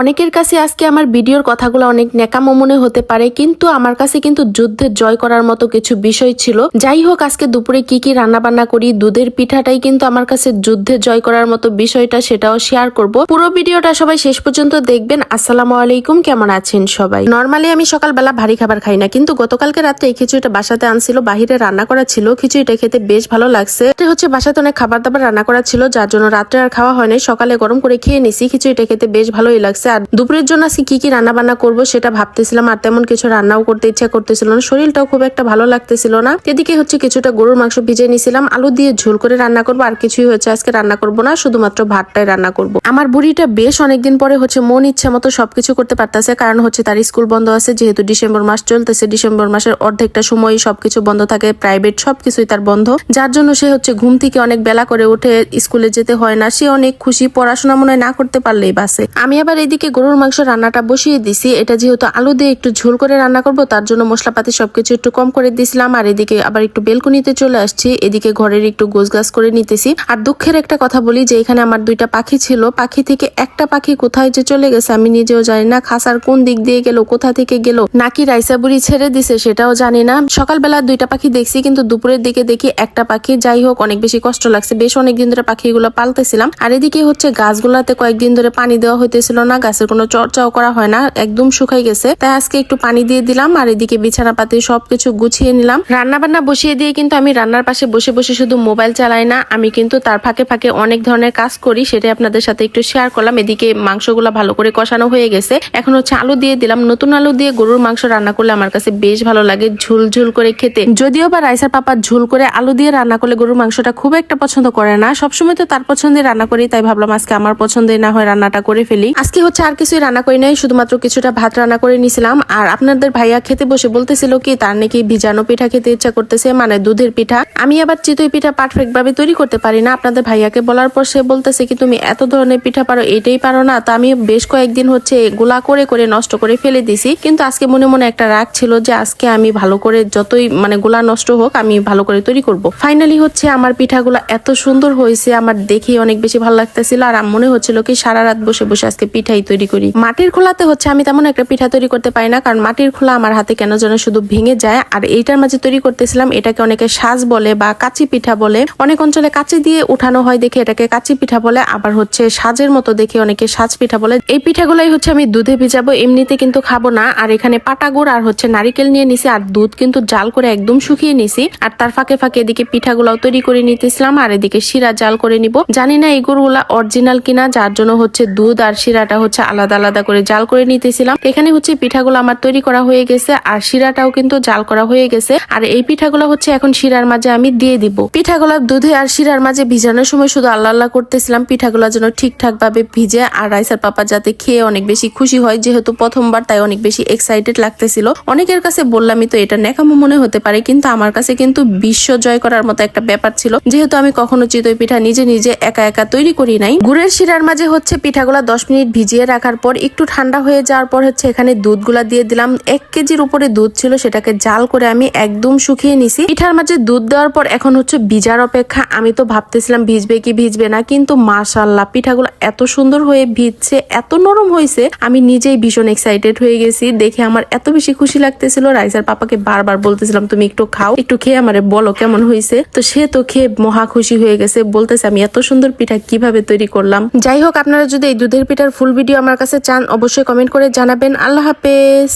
অনেকের কাছে আজকে আমার ভিডিওর কথাগুলো অনেক ন্যাকামো মনে হতে পারে, কিন্তু আমার কাছে কিন্তু যুদ্ধের জয় করার মতো কিছু বিষয় ছিল। যাই হোক, আজকে দুপুরে কি কি রান্না বান্না করি, দুধের পিঠাটাই কিন্তু আমার কাছে যুদ্ধে জয় করার মতো বিষয়টা সেটাও শেয়ার করব। পুরো ভিডিওটা সবাই শেষ পর্যন্ত দেখবেন। আসসালামু আলাইকুম, কেমন আছেন সবাই? নর্মালি আমি সকালবেলা ভারী খাবার খাই না, কিন্তু গতকালকে রাত্রে এই খিচুড়িটা বাসাতে আনছিল, বাহিরে রান্না করা ছিল। খিচুড়িটা খেতে বেশ ভালো লাগছে। হচ্ছে বাসাতে অনেক খাবার দাবার রান্না করা ছিল, যার জন্য রাত্রে আর খাওয়া হয় নাই। সকালে গরম করে খেয়ে নিছি, খিচুড়িটা খেতে বেশ ভালোই লাগছে। আর দুপুরের জন্য আজকে কি কি রান্না বান্না করব সেটা ভাবতেছিলাম, আর তেমন কিছু রান্নাও করতে ইচ্ছা করতেছিল না। শরীরটাও খুব একটা ভালো লাগতেছিল না। এদিকে হচ্ছে কিছুটা গরুর মাংস ভিজে নিছিলাম আলু দিয়ে ঝোল করে রান্না করব, আর কিছুই হচ্ছে আজকে রান্না করব না, শুধুমাত্র ভাতটাই রান্না করব। আমার বুড়িটা বেশ অনেকদিন পরে হচ্ছে মন ইচ্ছা মতো সবকিছু করতে পারতেছে, কারণ হচ্ছে তার স্কুল বন্ধ আছে, যেহেতু ডিসেম্বর মাস চলতেছে, ডিসেম্বর মাসের অর্ধেকটা সময় সবকিছু বন্ধ থাকে, প্রাইভেট সবকিছুই তার বন্ধ। যার জন্য সে হচ্ছে ঘুম থেকে অনেক বেলা করে উঠে স্কুলে যেতে হয় না, সে অনেক খুশি, পড়াশোনা মনে না করতে পারলেই বাসে আমি আবার এদিকে গরুর মাংস রান্নাটা বসিয়ে দিছি। এটা যেহেতু আলু দিয়ে একটু ঝোল করে রান্না করব, তার জন্য মশলাপাতি সবকিছু একটু কম করে দিছিলাম। আর এদিকে আবার একটু বেলকুনিতে চলে আসছি। এদিকে ঘরের একটু গোছ গাছ করে নিতেছি। আর দুঃখের একটা কথা বলি যে, এখানে আমার দুইটা পাখি ছিল। পাখি থেকে একটা পাখি কোথায় যে চলে গেছে আমি নিজেও জানি না। খাসার কোন দিক দিয়ে গেল, কোথা থেকে গেল, নাকি রাইসা বুড়ি ছেড়ে দিছে সেটাও জানি না। সকালবেলা দুইটা পাখি দেখছি, কিন্তু দুপুরের দিকে দেখি একটা পাখি। যাই হোক, অনেক বেশি কষ্ট লাগছে। বেশ অনেকদিন ধরে পাখিগুলো পালতেছিলাম। আর এদিকে হচ্ছে গাছগুলাতে কয়েকদিন ধরে পানি দেওয়া হইতেছিল না। গাছের কোনো চর্চাও করা হয় না, একদম শুকাই গেছে। তাই আজকে একটু পানি দিয়ে দিলাম আর এদিকে বিছানা পাতি সবকিছু গুছিয়ে নিলাম। রান্না বান্না বসিয়ে দিয়ে কিন্তু আমি রান্নার পাশে বসে বসে শুধু মোবাইল চালাই না, আমি কিন্তু তার ফাঁকে ফাঁকে অনেক ধরনের কাজ করি, সেটাই আপনাদের সাথে একটু শেয়ার করলাম। এদিকে মাংসগুলো ভালো করে কষানো হয়ে গেছে। এখন হচ্ছে আলু দিয়ে দিলাম। নতুন আলু দিয়ে গরুর মাংস রান্না করলে আমার কাছে বেশ ভালো লাগে ঝুল ঝুল করে খেতে। যদিও বা রাইসার পাপা ঝুল করে আলু দিয়ে রান্না করলে গরুর মাংসটা খুব একটা পছন্দ করে না, সবসময় তো তার পছন্দের রান্না করি, তাই ভাবলাম আজকে আমার পছন্দের না হয় রান্নাটা করে ফেলি। আজকে হচ্ছে আর কিছুই রান্না করি নাই, শুধুমাত্র কিছুটা ভাত রান্না করে নিয়েছিলাম আর আপনাদের ভাইয়া খেতে বসে বলতেছিল কি, তার নাকি ভিজানো পিঠা খেতে ইচ্ছা করতেছে মানে দুধের পিঠা। আমি আবার চিতই পিঠা পারফেক্ট ভাবে তৈরি করতে পারি না। আপনাদের ভাইয়াকে বলার পর সে বলতেছে কি, তুমি এত ধরনের পিঠা পারো, এটাই পারো না। তো আমি বেশ কয়েকদিন হচ্ছে গোলা করে করে নষ্ট করে ফেলে দিছি। কিন্তু আজকে মনে মনে একটা রাগ ছিল যে, আজকে আমি ভালো করে যতই মানে গোলা নষ্ট হোক, আমি ভালো করে তৈরি করব। ফাইনালি হচ্ছে আমার পিঠাগুলো এত সুন্দর হয়েছে, আমার দেখে অনেক বেশি ভালো লাগতেছিল। আর মনে হচ্ছিল কি, সারা রাত বসে বসে আজকে পিঠাই তৈরি করি। মাটির খোলাতে হচ্ছে আমি তেমন একটা পিঠা তৈরি করতে পারি না, কারণ মাটির খোলা আমার হাতে কেন যেন শুধু ভেঙে যায়। আর এইটার মাঝে তৈরি করতেছিলাম, এটাকে অনেকে সাজ বলে বা কাচি পিঠা বলে। অনেক অঞ্চলে কাচি দিয়ে উঠানো হয় দেখে এটাকে কাচি পিঠা বলে, আবার হচ্ছে সাজের মতো দেখে অনেকে সাজ পিঠা বলে। এই পিঠাগুলাই হচ্ছে আমি দুধে ভিজাবো, এমনিতে কিন্তু খাব না। আর এখানে পাটা গুড় আর হচ্ছে নারিকেল নিয়ে নিছি, আর দুধ কিন্তু জাল করে একদম শুকিয়ে নিছি। আর তার ফাঁকে ফাঁকে এদিকে পিঠাগুলাও তৈরি করে নিতেছিলাম, আর এদিকে শিরা জাল করে নিব। জানি না এই গুড়গুলা অরিজিনাল কিনা, যার জন্য হচ্ছে দুধ আর শিরাটা হচ্ছে আলাদা আলাদা করে জাল করে নিতেছিলাম। এখানে হচ্ছে পিঠাগুলো আমার তৈরি করা হয়ে গেছে আর শিরাটাও কিন্তু জাল করা হয়ে গেছে। আর এই পিঠাগুলো হচ্ছে এখন শিরার মাঝে আমি দিয়ে দিব। পিঠাগুলো দুধে আর শিরার মাঝে ভিজানোর সময় শুধু আল্লাহ আল্লাহ করতেছিলাম। পিঠাগুলো যেন ঠিকঠাক ভাবে ভিজে আর রাইসার পাপা যাতে খেয়ে অনেক বেশি খুশি হয়, যেহেতু প্রথমবার তাই অনেক বেশি এক্সাইটেড লাগতেছিল। অনেকের কাছে বললামই তো এটা নেকামো মনে হতে পারে, কিন্তু আমার কাছে কিন্তু বিশ্ব জয় করার মতো একটা ব্যাপার ছিল। যেহেতু আমি কখনো চিতই পিঠা নিজে নিজে একা একা তৈরি করি নাই। গুড়ের শিরার মাঝে হচ্ছে পিঠাগুলা দশ মিনিট ভিজিয়ে রাখার পর একটু ঠান্ডা হয়ে যাওয়ার পর হচ্ছে এখানে দুধগুলা দিয়ে দিলাম। এক কেজির উপরে দুধ ছিল, সেটাকে জাল করে আমি একদম শুকিয়ে নিছি। পিঠার মাঝে দুধ দেওয়ার পর এখন হচ্ছে ভিজার অপেক্ষা। আমি তো ভাবতেছিলাম, ভিজবে কি ভিজবে না? কিন্তু মাশাল্লাহ পিঠাগুলো এত সুন্দর হয়ে ভিজছে, এত নরম হয়েছে। আমি নিজেই ভীষণ এক্সাইটেড হয়ে গেছি। দেখে আমার এত বেশি খুশি লাগতেছিল। রাইসার পাপাকে বারবার বলতেছিলাম, তুমি একটু খাও, একটু খেয়ে আমারে বলো কেমন হয়েছে? তো সে তো খেয়ে মহা খুশি হয়ে গেছে, বলতেছে, আমি এত সুন্দর পিঠা কীভাবে তৈরি করলাম? যাই হোক, আপনারা যদি এই দুধের পিঠার ফুল ভিডিও আমার কাছে চান অবশ্যই কমেন্ট করে জানাবেন। আল্লাহ হাফেজ।